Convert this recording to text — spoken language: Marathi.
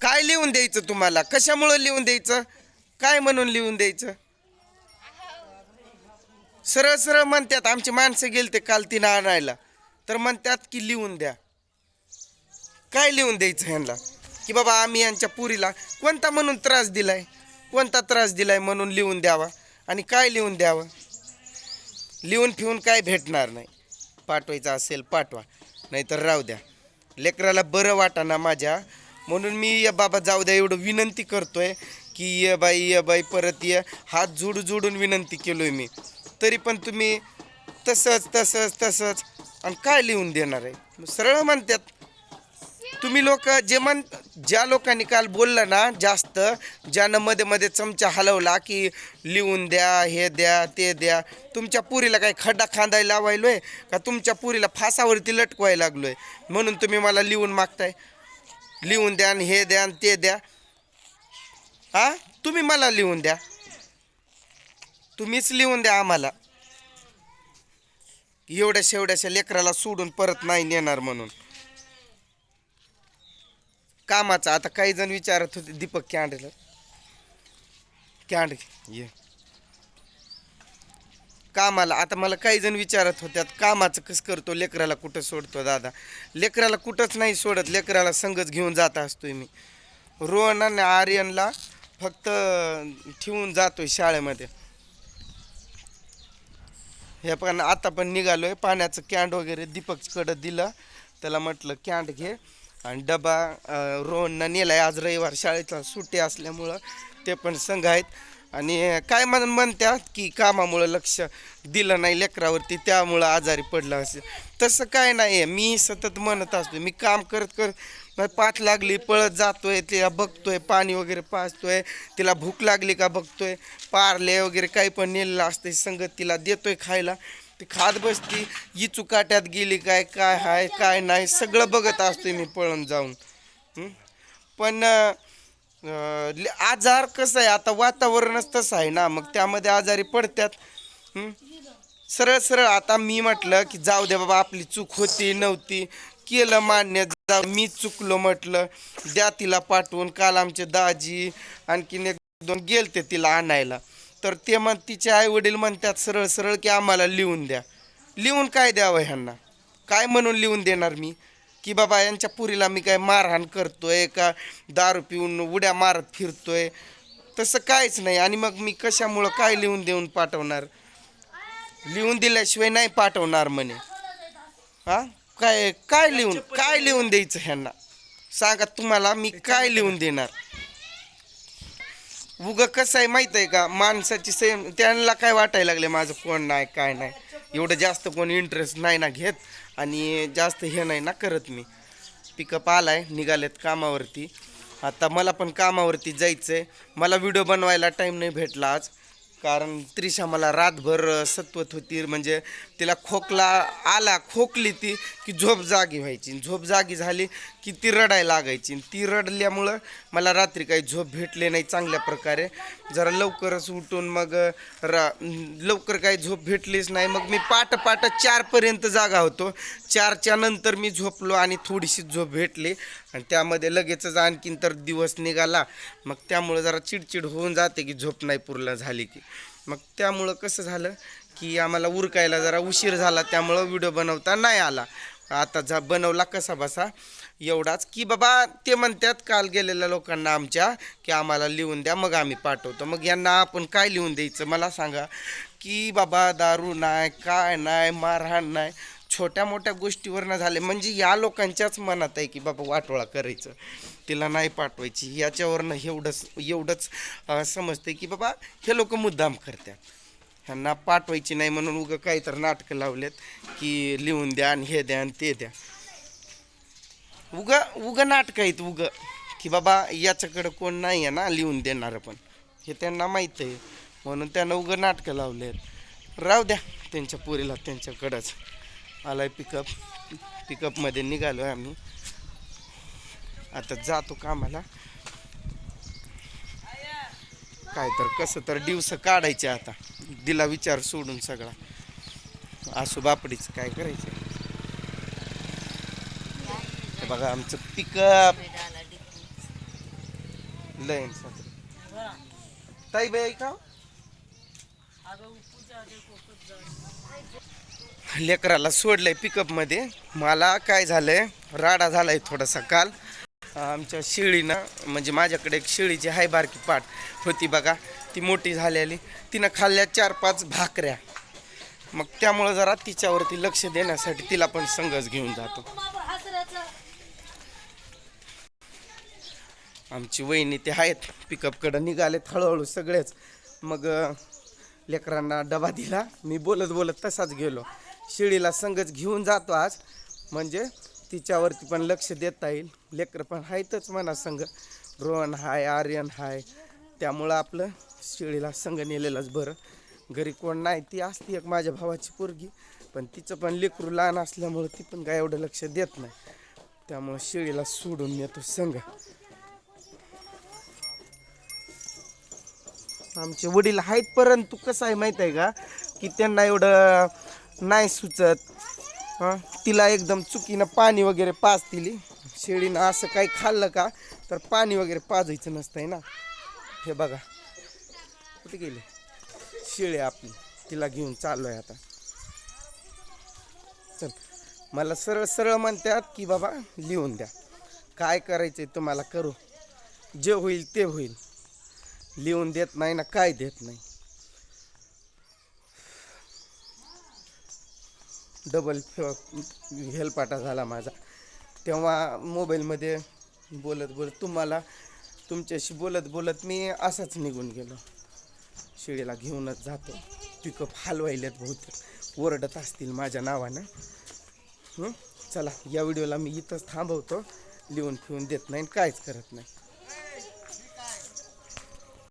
काय लिहून द्यायचं तुम्हाला? कशामुळं लिहून द्यायचं? काय म्हणून लिहून द्यायचं? सरळ सरळ म्हणतात आमची माणसं गेलते काल तिनं आणायला. तर म्हणतात की लिहून द्या. काय लिहून द्यायचं ह्यांना? की बाबा आम्ही यांच्या पुरीला कोणता म्हणून त्रास दिलाय? कोणता त्रास दिलाय म्हणून लिहून द्यावा? आणि काय लिहून द्यावं? लिहून फिवून काय भेटणार नाही. पाठवायचं असेल पाठवा. नाहीतर राहू द्या. लेकराला बरं वाटाना माझ्या म्हणून मी या बाबा जाऊ द्या एवढं विनंती करतोय की ये बाई ये बाई परत ये. हात जुड जुडून विनंती केलोय मी. तरी पण तुम्ही तसंच तसंच तसंच आणि काय लिहून देणार आहे? सरळ म्हणतात. तुम्ही लोक जे म्हण ज्या लोकांनी काल बोललं ना जास्त ज्यानं मध्ये मध्ये चमचा हलवला की लिहून द्या हे द्या ते द्या तुमच्या पुरीला काय खड्डा खांदायला लावायलोय? का तुमच्या पुरीला फासावरती लटकवायला लागलोय? म्हणून तुम्ही मला लिहून मागताय. लिहून द्या आणि हे द्या आणि ते द्या. हा? तुम्ही मला लिहून द्या. तुम्हीच लिहून द्या आम्हाला. एवढ्या शेवड्याशा लेकराला सोडून परत नाही नेणार म्हणून. कामाचा आता काही जण विचारत होते दीपक कॅन्डल कॅन्ड ये. कामाला. आता मला काही जण विचारत होत्यात कामाचं कसं करतो लेकराला कुठं सोडतो दादा? लेकराला कुठंच नाही सोडत लेकराला संगच घेऊन जात असतोय मी. रोहन आणि आर्यनला फक्त ठेवून जातोय शाळेमध्ये. हे पण आता पण निघालोय. पाण्याचं कॅन्ड वगैरे दीपककडं दिलं. त्याला म्हटलं कॅन्ड घे. आणि डबा रोहननं नेलाय. आज रविवार शाळेचा सुट्टी असल्यामुळं ते पण संघ आहेत. आणि काय म्हण म्हणत्या की कामामुळं लक्ष दिलं नाही लेकरावरती त्यामुळं आजारी पडलं असेल. तसं काय नाही आहे मी सतत म्हणत असतो मी काम करत करत पाठ लागली पळत जातोय तिला बघतोय पाणी वगैरे पाचतोय तिला भूक लागली का बघतोय पारले वगैरे काही पण नेलेलं असतं संगत तिला देतोय खायला. ती खात बसती ही चुकाट्यात गेली काय काय हाय काय नाही सगळं बघत असतोय मी पळून जाऊन. पण आजार कसं आहे? आता वातावरणच तसं आहे ना. मग त्यामध्ये आजारी पडतात सरळ सरळ आता मी म्हटलं की जाऊ दे बाबा आपली चूक होती नव्हती. केलं मान्य जा मी चुकलो म्हटलं. द्या तिला पाठवून काल आमचे दाजी आणखीन एक दोन गेलते तिला आणायला. तर ते मग तिचे आई वडील म्हणतात सरळ सरळ की आम्हाला लिहून द्या. लिहून काय द्यावं ह्यांना? काय म्हणून लिहून देणार मी? की बाबा यांच्या पुरीला मी काय मारहाण करतोय का? दारू पिऊन उड्या मारत फिरतोय? तसं काहीच नाही. आणि मग मी कशामुळं काय लिहून देऊन पाठवणार? लिहून दिल्याशिवाय नाही पाठवणार म्हणे. हा? काय काय लिहून काय लिहून द्यायचं ह्यांना? सांगा तुम्हाला मी काय लिहून देणार? उग कसं आहे माहीत आहे का? माणसाची सेम त्यांना काय वाटायला लागले माझं कोण नाही काय नाही. एवढं जास्त कोण इंटरेस्ट नाही ना घेत आणि जास्त हे नाही ना करत मी. पिकअप आलाय निघालेत कामावरती. आता मला पण कामावरती जायचं आहे मला व्हिडिओ बनवायला टाईम नाही भेटला आज. कारण त्रिशा मला रातभर सत्वत होती. म्हणजे तिला खोकला आला खोकली ती की झोप जागी व्हायची. झोप जागी झाली की ती रडायला लागायची. ती रडल्यामुळं मला रात्री काही झोप भेटले नाही चांगल्या प्रकारे. जरा लवकरच उठून मग रा लवकर काही झोप भेटलीच नाही. मग मी पाट पाट चारपर्यंत जागा होतो. चारच्या नंतर मी झोपलो आणि थोडीशी झोप भेटली. आणि त्यामध्ये लगेचच आणखीन तर दिवस निघाला. मग त्यामुळं जरा चिडचिड होऊन जाते की झोप नाही पूर्ण झाली की. मग त्यामुळं कसं झालं की आम्हाला उरकायला जरा उशीर झाला त्यामुळं व्हिडिओ बनवता नाही आला. आता जा बनवला कसा बसा? एवढाच की बाबा ते म्हणतात काल गेलेल्या लोकांना आमच्या की आम्हाला लिहून द्या मग आम्ही पाठवतो. मग यांना आपण काय लिहून द्यायचं? मला सांगा की बाबा दारू नाही काय नाही मारहाण नाही. छोट्या मोठ्या गोष्टीवरनं झाले. म्हणजे या लोकांच्याच मनात आहे की बाबा वाटोळा करायचं. तिला नाही पाठवायची. याच्यावरनं एवढंच एवढंच समजते की बाबा हे लोक मुद्दाम करतात ह्यांना पाठवायची नाही म्हणून उगं काही तर नाटकं लावलेत की लिहून द्या आणि हे द्या आणि ते द्या. उगं उगं नाटकं आहेत उगं. की बाबा याच्याकडं कोण नाही आहे ना लिहून देणारं पण. हे त्यांना माहीत आहे. म्हणून त्यांना उगं नाटकं लावलेत. राहू द्या. त्यांच्या पोरीला त्यांच्याकडंच. आलाय पिकअप पिकअपमध्ये निघालो आहे आम्ही. आता जातो कामाला. काय तर कसं तर दिवस काढायचे आता. दिला विचार सोडून सगळा. आसू बापडीचं काय करायचं? बघा आमचं पिकअप लयन ताई बाई का हो. लेकराला सोडलंय पिकअपमध्ये मला काय झालंय राडा झालाय थोडासा काल. आमच्या शेळीनं म्हणजे माझ्याकडे एक शेळीची हाय बारकी पाट होती बघा. ती मोठी झालेली. तिनं खाल्ल्या चार पाच भाकऱ्या. मग त्यामुळं जरा तिच्यावरती लक्ष देण्यासाठी तिला पण संघच घेऊन जातो. आमची वहिनी ते आहेत. पिकअपकडं निघालेत हळूहळू सगळेच. मग लेकरांना डबा दिला. मी बोलत बोलत तसाच गेलो. शिळीला संगच घेऊन जातो आज. म्हणजे तिच्यावरती पण लक्ष देता येईल. लेकरं पण आहेतच म्हणा संघ रोहन हाय आर्यन हाय. त्यामुळं आपलं शिळीला संघ नेलेलाच बरं. घरी कोण नाही ती असती एक माझ्या भावाची पोरगी. पण तिचं पण लेकरू लहान असल्यामुळं ती पण काय एवढं लक्ष देत नाही. त्यामुळं शिळीला सोडून नेतो संघ आमचे वडील आहेत परंतु कसं आहे माहीत आहे का? की त्यांना एवढं नाही सुचत. हां? तिला एकदम चुकीनं पाणी वगैरे पाच दिली शेळीनं असं काही खाल्लं का तर पाणी वगैरे पाजायचं नसतंय ना. हे बघा. कुठे गेले? शेळी आपली. तिला घेऊन चाललो आहे आता. चल. मला सरळ सरळ म्हणतात की बाबा लिहून द्या. काय करायचंय तुम्हाला करू. जे होईल ते होईल. लिहून देत नाही ना काय देत नाही. डबल हेलपाटा झाला माझा. तेव्हा मोबाईलमध्ये बोलत बोलत तुम्हाला तुमच्याशी बोलत बोलत मी असाच निघून गेलो. शिळीला घेऊनच जातो. पिकअप हलवायलेत बहुतेक. ओरडत असतील माझ्या नावानं. चला या व्हिडिओला मी इथंच थांबवतो. लिहून फिवून देत नाही आणि काहीच करत नाही.